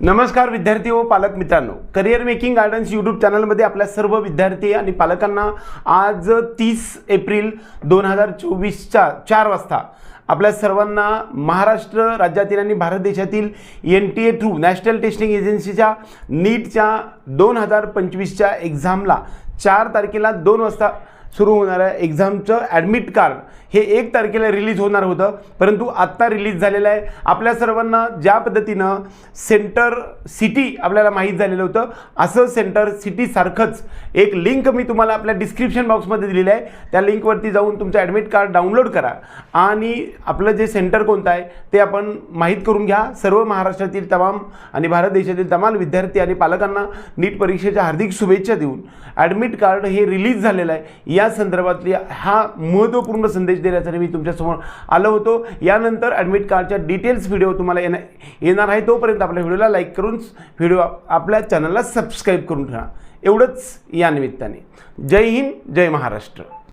नमस्कार विद्यार्थी व पालक मित्रांनो. करिअर मेकिंग गार्डन्स यूट्यूब चॅनलमध्ये आपल्या सर्व विद्यार्थी आणि पालकांना आज तीस एप्रिल दोन हजार चोवीसच्या चार वाजता आपल्या सर्वांना महाराष्ट्र राज्यातील आणि भारत देशातील N T A through national testing एजन्सीच्या नीटच्या दोन हजार पंचवीसच्या एक्झामला चार तारखेला दोन वाजता सुरू होणाऱ्या एक्झामचं ॲडमिट कार्ड हे एक तारखेला रिलीज होणार होतं. परंतु आत्ता रिलीज झालेलं आहे. आपल्या सर्वांना ज्या पद्धतीनं सेंटर सिटी आपल्याला माहीत झालेलं होतं असं सेंटर सिटीसारखंच एक लिंक मी तुम्हाला आपल्या डिस्क्रिप्शन बॉक्समध्ये दिलेलं आहे. त्या लिंकवरती जाऊन तुमचं ॲडमिट कार्ड डाउनलोड करा. आणि आपलं जे सेंटर कोणतं आहे ते आपण माहीत करून घ्या. सर्व महाराष्ट्रातील तमाम आणि भारत देशातील तमाम विद्यार्थी आणि पालकांना नीट परीक्षेच्या हार्दिक शुभेच्छा देऊन ॲडमिट कार्ड हे रिलीज झालेलं आहे. या संदर्भातली हा महत्त्वपूर्ण संदेश देण्यासाठी मी तुमच्यासमोर आलो होतो. यानंतर ॲडमिट कार्डच्या डिटेल्स व्हिडिओ तुम्हाला येणार येणार आहे. तोपर्यंत आपल्या व्हिडिओला लाईक करून व्हिडिओ आपल्या चॅनलला सबस्क्राईब करून ठेवा. एवढंच या निमित्ताने. जय हिंद जय महाराष्ट्र.